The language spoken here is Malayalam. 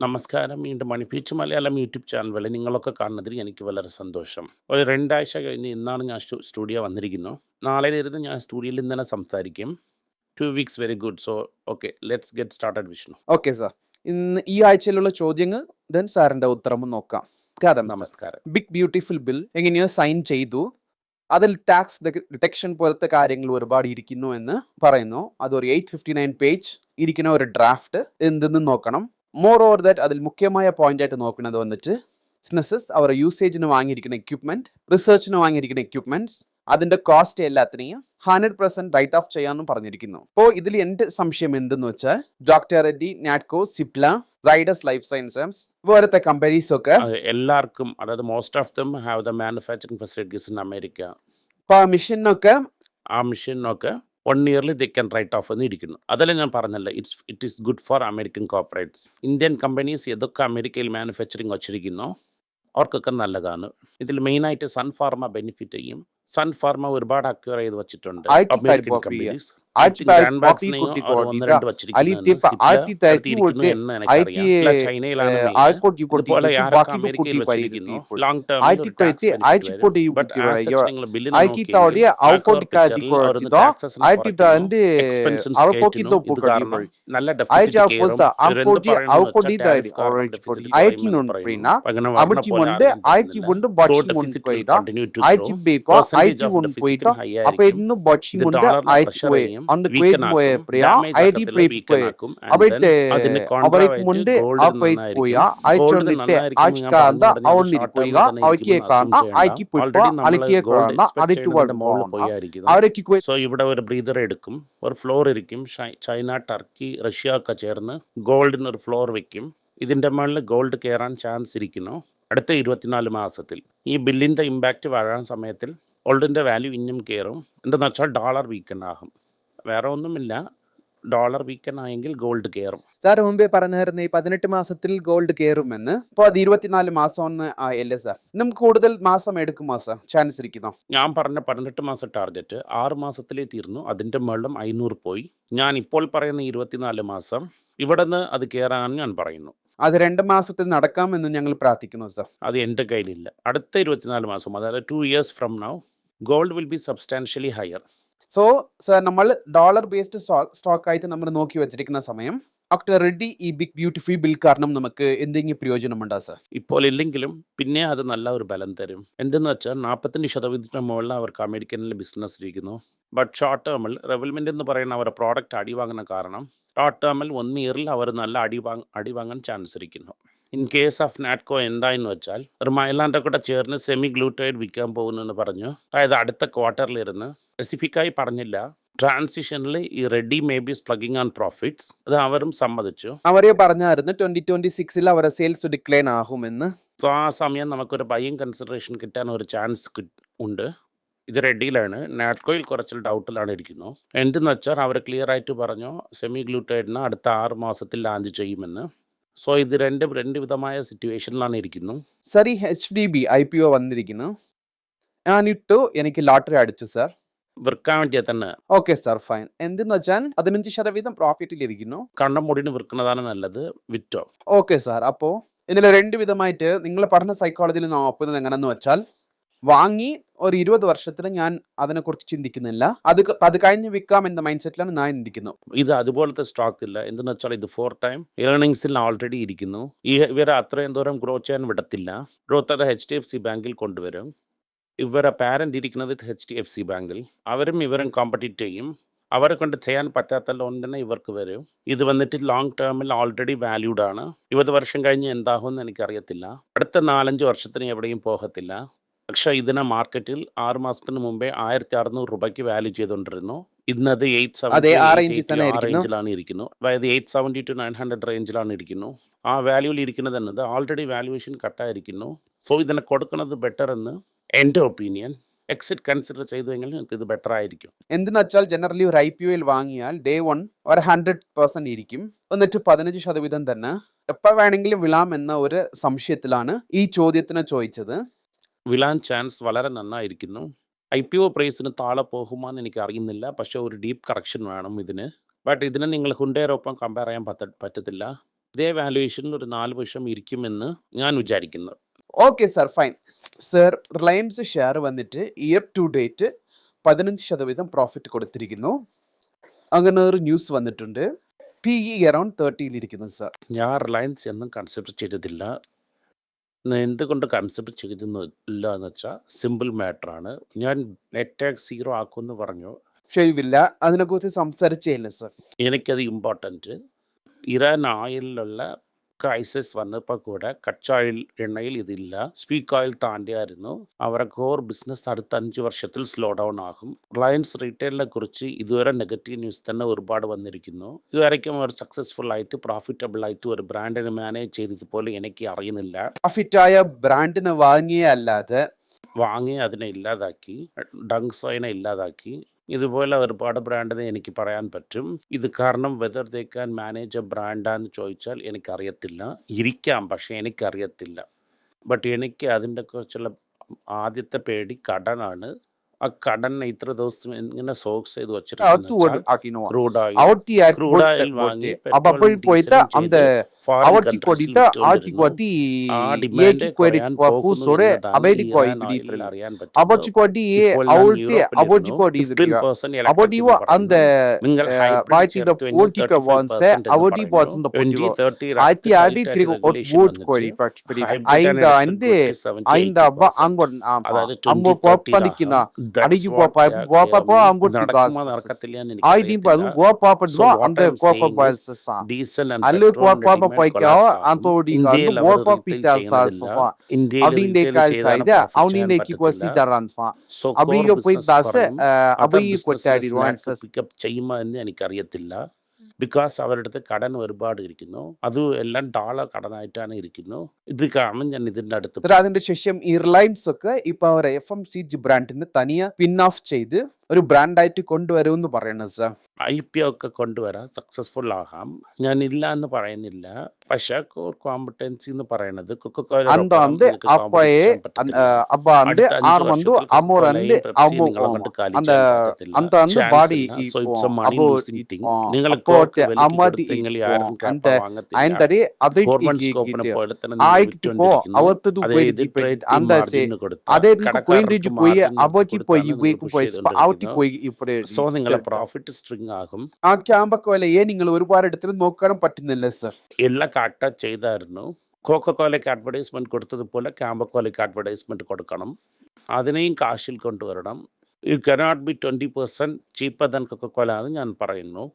നമസ്കാരം. വീണ്ടും മണിപ്പീച്ച് മലയാളം യൂട്യൂബ് ചാനൽ നിങ്ങളൊക്കെ കാണുന്നതിൽ എനിക്ക് വളരെ സന്തോഷം. ഒരു രണ്ടാഴ്ച കഴിഞ്ഞ് ഇന്നാണ് ഞാൻ സ്റ്റുഡിയോ വന്നിരിക്കുന്നു. നാളെ ഇരുന്ന് ഞാൻ സ്റ്റുഡിയോയിൽ ഇന്നലെ സംസാരിക്കും. Two weeks very good so okay let's get started Vishnu okay sir ഇന്ന് ഈ ആഴ്ചയിലുള്ള ചോദ്യങ്ങൾ ദെൻ സാറിന്റെ ഉത്തരവും നോക്കാം. നമസ്കാരം. ബിഗ് ബ്യൂട്ടിഫുൾ ബിൽ എങ്ങനെയോ സൈൻ ചെയ്തു. അതിൽ ടാക്സ് ഡിറ്റക്ഷൻ പോലത്തെ കാര്യങ്ങൾ ഒരുപാട് ഇരിക്കുന്നു എന്ന് പറയുന്നു. അതൊരു എയ്റ്റ് ഫിഫ്റ്റി നയൻ പേജ് ഇരിക്കുന്ന ഒരു ഡ്രാഫ്റ്റ് എന്തെന്ന് നോക്കണം. മോർ ഓവർ ദാറ്റ് അതിൽ മുഖ്യമായ പോയിന്റ് ആയിട്ട് നോക്കുന്നത് വന്നിട്ട് ബിസിനസ്സസ് അവർ യൂസേജിന് വാങ്ങിയിരിക്കുന്ന എക്യുപ്മെന്റ് റിസർച്ചിന് വാങ്ങിയിരിക്കുന്ന എക്യുപ്മെന്റ്സ് അതിന്റെ കോസ്റ്റ് എല്ലാത്തിനെയും ഹൺഡ്രഡ് പെർസെന്റ് റൈറ്റ് ഓഫ് ചെയ്യാമെന്നും പറഞ്ഞിരിക്കുന്നു. അപ്പോൾ ഇതിൽ എന്റെ സംശയം എന്തെന്ന് വെച്ചാൽ doctor Reddy Natco Cipla Zydus life sciences ഇതുപോലത്തെ കമ്പനീസ് ഒക്കെ എല്ലാവർക്കും അതായത് most of them have the manufacturing facilities in America അപ്പോൾ ആ മിഷനൊക്കെ ആ മെഷീനൊക്കെ one yearly they can write off എന്ന് ഇരിക്കുന്നു. അതല്ല ഞാൻ പറഞ്ഞല്ലോ it's it is good for American corporates Indian companies ഏതൊക്കെ അമേരിക്കയിൽ മാനുഫാക്ചറിങ് വച്ചിരിക്കുന്നോ അവർക്കൊക്കെ നല്ലതാണ്. ഇതിൽ മെയിനായിട്ട് സൺഫാർമ ബെനിഫിറ്റ് ചെയ്യും. സൺഫാർമ ഒരുപാട് അക്യൂർ ചെയ്ത് വെച്ചിട്ടുണ്ട് അമേരിക്കൻ കമ്പനീസ് ആയിരത്തി തൊള്ളായിരത്തി കുട്ടി കോടിita ആയിരത്തി പ- ആയിരത്തി തൊള്ളായിരത്തി കൊടുത്ത് ആയിരത്തി, ആയിക്കോട്ടെ ഈ കുട്ടി ഇതുപോലെ കുട്ടി ആരൊക്കെ ബാക്കി അമേരിക്കയിൽ കുട്ടി വെച്ചിരിക്കുന്നു പരിധി ഇപ്പോൾ ലോങ് ടേം ആയിരത്തി തൊള്ളായിരത്തി ആയിരത്തി കോടി ഈ ബട്ട് കുട്ടി ആസ് പറയോ സച്ച് നിങ്ങൾ ബില്ലിൽ ആയിരത്തി തൊള്ളായിരത്തി ഔക്കോട്ടി കാതി കൊടുത്തോ ആയിരത്തി തൊള്ളായിരത്തി അറുപത്തി തൊപ്പു കടി നല്ല ആയിരത്തി deficit അപ്പുസ കയറും. ആംകോട്ടി ഇവരെന്ത് ഔക്കോട്ടി പറയുന്നു താരി വെച്ചാൽ ഓറഞ്ച് tariff കൊടി പോയിട്ടോ അന്ന് ക്വേറ്റ് പോയ ആക്കും, പ്രിയ damage ആയിരത്തി ആക്കത്തില്ല, പ്രീ weaken പോയി. അവിടുത്തെ contra മുണ്ട് ആ പോയി പോയ ആഴ്ച Gold നിത്തെ നന്നായിരിക്കും, ആഴ്ച ഞാൻ കാന്ത പറഞ്ഞ അവൻ short term പോയി ൽ തന്നെ അവർക്ക് ഇരിക്കുമെന്ന് കാണാ assume ചെയ്യണ്ട. ആയിരത്തി പോയി Already നമ്മൾ അലക്കിയെ gold അടിച്ചു അവരൊക്കെ സോ ഇവിടെ ഒരു ബ്രീതർ എടുക്കും. ഒരു ഫ്ലോർ ഇരിക്കും. ചൈന ടർക്കി റഷ്യ ഒക്കെ ചേർന്ന് ഗോൾഡിന് ഒരു ഫ്ലോർ വെക്കും. ഇതിന്റെ മുകളിൽ ഗോൾഡ് കയറാൻ ചാൻസ് ഇരിക്കുന്നു. അടുത്ത ഇരുപത്തിനാല് മാസത്തിൽ. ഈ ബില്ലിന്റെ ഇമ്പാക്റ്റ് വരാൻ സമയത്തിൽ ഗോൾഡിന്റെ വാല്യൂ ഇനിയും കയറും എന്തെന്ന് വെച്ചാൽ ഡോളർ വീക്കൻ ആകും. വേറെ ഒന്നുമില്ല. ഡോളർ വീക്കൻ ആയെങ്കിൽ ഗോൾഡ് കയറും സാർ മുമ്പേ പറഞ്ഞായിരുന്നു ഈ പതിനെട്ട് മാസത്തിൽ ഗോൾഡ് കയറുമെന്ന് അപ്പൊ അത് ഇരുപത്തിനാല് മാസം ഒന്ന് അല്ലേ സാർ? നമുക്ക് കൂടുതൽ മാസം എടുക്കുമോ സാർ? ചാൻസ് ഇരിക്കുന്നോ? ഞാൻ പറഞ്ഞ പതിനെട്ട് മാസം ടാർഗറ്റ് ആറ് മാസത്തിലേ തീർന്നു. അതിന്റെ മുകളിലും അഞ്ഞൂറ് പോയി. ഞാൻ ഇപ്പോൾ പറയുന്ന ഇരുപത്തിനാല് മാസം ഇവിടെ നിന്ന് അത് കയറാൻ ഞാൻ പറയുന്നു. അത് രണ്ട് മാസത്തിൽ നടക്കാമെന്ന് ഞങ്ങൾ പ്രാർത്ഥിക്കുന്നു സാർ. അത് എന്റെ കയ്യിലില്ല. അടുത്ത ഇരുപത്തിനാല് മാസം അതായത് two years from now gold will be substantially higher so sir നമ്മൾ ഡോളർ ബേസ്ഡ് സ്റ്റോക്ക് ആയിട്ട് നമ്മൾ നോക്കി വെച്ചിരിക്കുന്ന സമയം ഡോക്ടർ റെഡ്ഡി ഈ ബിഗ് ബ്യൂട്ടിഫുൾ ബിൽ കാരണം നമുക്ക് എന്തെങ്കിലും പ്രയോജനമുണ്ടോ സർ ഇപ്പോൾ ഇല്ലെങ്കിലും പിന്നെ അത് നല്ല ഒരു ബലം തരും. എന്തെന്ന് വെച്ചാൽ നാൽപ്പത്തഞ്ച് ശതമാനത്തിന് മുകളിൽ അവർക്ക് അമേരിക്കനിൽ ബിസിനസ് ഇരിക്കുന്നു. ബട്ട് ഷോർട്ട് ടേമിൽ റെവൽമെന്റ് എന്ന് പറയുന്ന അവരുടെ പ്രോഡക്റ്റ് അടിവാങ്ങുന്ന കാരണം ഷോർട്ട് ടേമിൽ വൺ ഇയറിൽ അവർ നല്ല അടി അടിവാങ്ങാൻ അടി വാങ്ങാൻ ചാൻസ് ഇരിക്കുന്നു. ഇൻ കേസ് ഓഫ് നാറ്റ്കോ എന്തായെന്ന് വെച്ചാൽ ഒരു മൈലാന്റെ കൂടെ ചേർന്ന് സെമി ഗ്ലൂട്ടൈഡ് വിൽക്കാൻ പോകുന്നു എന്ന് പറഞ്ഞു. അതായത് അടുത്ത ക്വാർട്ടറിലിരുന്ന് സ്പെസിഫിക്കായി പറഞ്ഞില്ല. ട്രാൻസിഷനിൽ ഈ Reddy may be plugging on profits അത് അവരും സമ്മതിച്ചു. അവരെ പറഞ്ഞായിരുന്നു ട്വന്റി ട്വന്റി സിക്സിൽ അവരെ സെയിൽസ് ഡിക്ലൈൻ ആകുമെന്ന്. സോ ആ സമയം നമുക്കൊരു ബയ്യും കൺസിഡറേഷൻ കിട്ടാൻ ഒരു ചാൻസ് ഉണ്ട്. ഇത് റെഡിയിലാണ് നാറ്റ്കോയിൽ കുറച്ച് ഡൗട്ടിലാണ് ഇരിക്കുന്നു. എന്തെന്ന് വെച്ചാൽ അവർ ക്ലിയർ ആയിട്ട് പറഞ്ഞു സെമി ഗ്ലൂട്ടൈഡിന് അടുത്ത ആറ് മാസത്തിൽ ലാഞ്ച് ചെയ്യുമെന്ന്. സോ ഇത് രണ്ടും രണ്ട് വിധമായ സിറ്റുവേഷനിലാണ് ഇരിക്കുന്നു. സാർ ഈ H D B I P O വന്നിരിക്കുന്നു. ഞാനിട്ടു എനിക്ക് ലോട്ടറി അടിച്ചു സാർ വിൽക്കാൻ വേണ്ടിയാൽ തന്നെ. Okay sir. ഫൈൻ. എന്തെന്ന് വെച്ചാൽ പതിനഞ്ച് ശതവീതം പ്രോഫിറ്റിൽ ഇരിക്കുന്നു. കണ്ണം മുടിന് വിൽക്കുന്നതാണ് നല്ലത്. വിറ്റോ? Okay sir. അപ്പോ ഇതിൽ രണ്ട് വിധമായിട്ട് നിങ്ങൾ പറഞ്ഞ സൈക്കോളജിയിൽ നിന്ന് ഓപ്പുന്നത് എങ്ങനെയെന്ന് വെച്ചാൽ വാങ്ങി ഒരു ഇരുപത് വർഷത്തിൽ ഞാൻ അതിനെക്കുറിച്ച് ചിന്തിക്കുന്നില്ല. അത് അത് കഴിഞ്ഞ് വിൽക്കാം എന്ന മൈൻഡ് സെറ്റിലാണ് ഞാൻ ചിന്തിക്കുന്നത് ഇത് അതുപോലത്തെ സ്റ്റോക്ക് ഇല്ല. എന്തെന്ന് വെച്ചാൽ ഇത് ഫോർ ടൈം ഏർണിങ്സിൽ ഓൾറെഡി ഇരിക്കുന്നു. ഈ ഇവരെ അത്രയും ദൂരം ഗ്രോ ചെയ്യാൻ വിടത്തില്ല. ഗ്രോത്ത് അത് എച്ച് ഡി എഫ് സി ബാങ്കിൽ കൊണ്ടുവരും. ഇവരെ പാരന്റ് ഇരിക്കുന്നത് എച്ച് ഡി എഫ് സി ബാങ്കിൽ അവരും ഇവരും കോമ്പറ്റീറ്റ് ചെയ്യും. അവരെ കൊണ്ട് ചെയ്യാൻ പറ്റാത്ത ലോൺ തന്നെ ഇവർക്ക് വരും. ഇത് വന്നിട്ട് ലോങ് ടേമിൽ ഓൾറെഡി വാല്യൂഡ് ആണ്. ഇരുപത് വർഷം കഴിഞ്ഞ് എന്താകുമെന്ന് എനിക്കറിയത്തില്ല. അടുത്ത നാലഞ്ച് വർഷത്തിന് എവിടെയും പോകത്തില്ല. പക്ഷേ ഇതിനെ മാർക്കറ്റിൽ ആറ് മാസത്തിന് മുമ്പേ ആയിരത്തി അറുന്നൂറ് രൂപയ്ക്ക് വാല്യൂ ചെയ്തുകൊണ്ടിരുന്നു. ഇന്നത് എയ്റ്റ്. റേഞ്ചിലാണ് ഇരിക്കുന്നു. അതായത് eight seventy to nine hundred റേഞ്ചിലാണ് ഇരിക്കുന്നു. ആ വാല്യൂവിൽ ഇരിക്കുന്നത് എന്നത് ഓൾറെഡി വാല്യുവേഷൻ കട്ടായിരിക്കുന്നു സോ ഇതിനെ കൊടുക്കുന്നത് ബെറ്റർ എന്ന് എന്റെ ഒപ്പീനിയൻ എക്സിറ്റ് കൺസിഡർ ചെയ്തു ചെയ്തുവെങ്കിൽ നിങ്ങൾക്ക് ഇത് ബെറ്റർ ആയിരിക്കും എന്തെന്ന് വെച്ചാൽ ജനറലി ഒരു ഐ പി ഒയിൽ വാങ്ങിയാൽ ഡേ വൺ ഒരു ഹൺഡ്രഡ് പെർസെന്റ് ഇരിക്കും. എന്നിട്ട് പതിനഞ്ച് ശതവീതം തന്നെ. എപ്പോൾ വേണമെങ്കിലും വിളാം എന്ന ഒരു സംശയത്തിലാണ് ഈ ചോദ്യത്തിന് ചോദിച്ചത്. വിളാൻ ചാൻസ് വളരെ നന്നായിരിക്കുന്നു. ഐ പി ഒ പ്രൈസിന് താഴെ പോകുമെന്ന് എനിക്ക് അറിയുന്നില്ല പക്ഷേ ഒരു ഡീപ്പ് കറക്ഷൻ വേണം ഇതിന്. ബട്ട് ഇതിനെ നിങ്ങൾ ഹുണ്ടേരൊപ്പം കമ്പയർ ചെയ്യാൻ പറ്റ പറ്റത്തില്ല. ഇതേ വാല്യുവേഷനിൽ ഒരു നാല് വർഷം ഇരിക്കുമെന്ന് ഞാൻ വിചാരിക്കുന്നു. Okay sir fine sir Reliance share വന്നിട്ട് ഇയർ ടു ഡേറ്റ് പതിനഞ്ച് ശതവീതം പ്രോഫിറ്റ് കൊടുത്തിരിക്കുന്നു. അങ്ങനെ ഒരു ന്യൂസ് വന്നിട്ടുണ്ട്. പി ഇ അറൌണ്ട് തേർട്ടിയിലിരിക്കുന്നു സർ ഞാൻ റിലയൻസ് എന്നും കൺസിഡർ ചെയ്തിട്ടില്ല എന്തുകൊണ്ട് കൺസിഡർ ചെയ്തിരുന്നു ഇല്ല എന്ന് വെച്ചാൽ സിമ്പിൾ മാറ്ററാണ് ഞാൻ നെറ്റ് ടാക്സ് സീറോ ആക്കുമെന്ന് പറഞ്ഞു. ഷെയ്വില്ല അതിനെക്കുറിച്ച് സംസാരിച്ചേയില്ല സർ എനിക്കത് ഇമ്പോർട്ടന്റ് ഇറാൻ ഓയിലുള്ള ക്രൈസിസ് വന്നപ്പോൾ കൂടെ കച്ച ഓയിൽ എണ്ണയിൽ ഇതില്ല. സ്പീക്ക് ഓയിൽ താണ്ടിയായിരുന്നു. അവരുടെ കോർ ബിസിനസ് അടുത്ത അഞ്ച് വർഷത്തിൽ സ്ലോ ഡൗൺ ആകും. റിലയൻസ് റീറ്റെയിലിനെ കുറിച്ച് ഇതുവരെ നെഗറ്റീവ് ന്യൂസ് തന്നെ ഒരുപാട് വന്നിരിക്കുന്നു. ഇതുവരയ്ക്കും അവർ സക്സസ്ഫുൾ ആയിട്ട് പ്രോഫിറ്റബിൾ ആയിട്ട് ഒരു ബ്രാൻഡിനെ മാനേജ് ചെയ്തതുപോലെ എനിക്ക് അറിയുന്നില്ല. പ്രോഫിറ്റായ ബ്രാൻഡിനെ വാങ്ങിയേ അല്ലാതെ വാങ്ങി അതിനെ ഇല്ലാതാക്കി. ഡങ്സോയിനെ ഇല്ലാതാക്കി. ഇതുപോലെ ഒരുപാട് ബ്രാൻഡിനെ എനിക്ക് പറയാൻ പറ്റും. ഇത് കാരണം whether they can manage a ബ്രാൻഡാന്ന് ചോദിച്ചാൽ എനിക്കറിയത്തില്ല. ഇരിക്കാം പക്ഷേ എനിക്കറിയത്തില്ല. ബട്ട് എനിക്ക് അതിന്റെ കുറിച്ചുള്ള ആദ്യത്തെ പേടി കടനാണ്. ആ കടൻ ഇത്ര ദിവസം ഇങ്ങനെ സോക്സ് ചെയ്ത് വെച്ചിട്ട് ക്രൂഡായിൽ വാങ്ങി aortic cordita aortic quadi ಏಕಿ ಕ್ವೆರಿ ಫೂಸೋರೆ ಅಬೈಡಿ ಕೋಯಿ ಬಿಡಿತ್ರ ಅಬೊಚಿ ಕೋಡಿ ಅವಲ್ತಿ ಅಬೊಚಿ ಕೋಡಿ ಇದ್ರಿಯ ಅಬೊಡಿ அந்த பாய்ச்சி த போட்டிக்க வான்ஸ் அவடி பாட்ஸ் இந்த போட்டி ஆயிரத்தி ஆடி திரி ஒரு പൈക്കാവ് അതോടികാണ്ട് വോർപ്പ പിറ്റാസാസ്ഫ അബ്ദീന്റെ കാൽസൈദ അവനിന്റെ കിക്വസി ജറാൻഫ അബ്ദിയെ പോയി ദാസ് അബ്ദിയെ കൊട്ടാടിരുവാൻ പിക്കപ്പ് ചെയ്യുമോ എന്ന് എനിക്കറിയത്തില്ല. ബിക്കോസ് അവരുടെ കടൻ ഒരുപാട് ഇരിക്കുന്നു. അതും എല്ലാം ഡോളർ കടനായിട്ടാണ് ഇരിക്കുന്നു. ഇത് കാരണം ഞാൻ ഇതിന്റെ അടുത്ത് അതിന്റെ ശേഷം ഈ റിലയൻസ് ഒക്കെ ഇപ്പൊ അവർ എഫ് എം സി ജി ബ്രാൻഡിന് തനിയെ പിൻ ഓഫ് ചെയ്ത് ഒരു ബ്രാൻഡായിട്ട് കൊണ്ടുവരുമെന്ന് പറയണത് സർ ഐ പി ഒക്കെ കൊണ്ടുവരാം. സക്സസ്ഫുൾ ആകാം. ഞാൻ ഇല്ല എന്ന് പറയുന്നില്ല. പക്ഷേ കോർ കോമ്പറ്റൻസി എന്ന് പറയുന്നത് അന്ത അതേ പോയി പോയി പോയി പോയി സോ നിങ്ങളെ പ്രോഫിറ്റ് സ്ട്രിങ് ആകും. ആ ക്യാമ്പൊക്കെ വിലയെ നിങ്ങൾ ഒരുപാട് ഇടത്തിൽ നോക്കാനും പറ്റുന്നില്ല സർ എല്ലാം കറക്റ്റാ ചെയ്തായിരുന്നു. കോക്കക്കോലയ്ക്ക് അഡ്വർടൈസ്മെന്റ് കൊടുത്തതുപോലെ ക്യാമ്പക്കോലയ്ക്ക് അഡ്വർടൈസ്മെന്റ് കൊടുക്കണം. അതിനെയും കാശിൽ കൊണ്ടുവരണം. You cannot be twenty percent cheaper than Coca Cola എന്ന് ഞാൻ പറയുന്നു.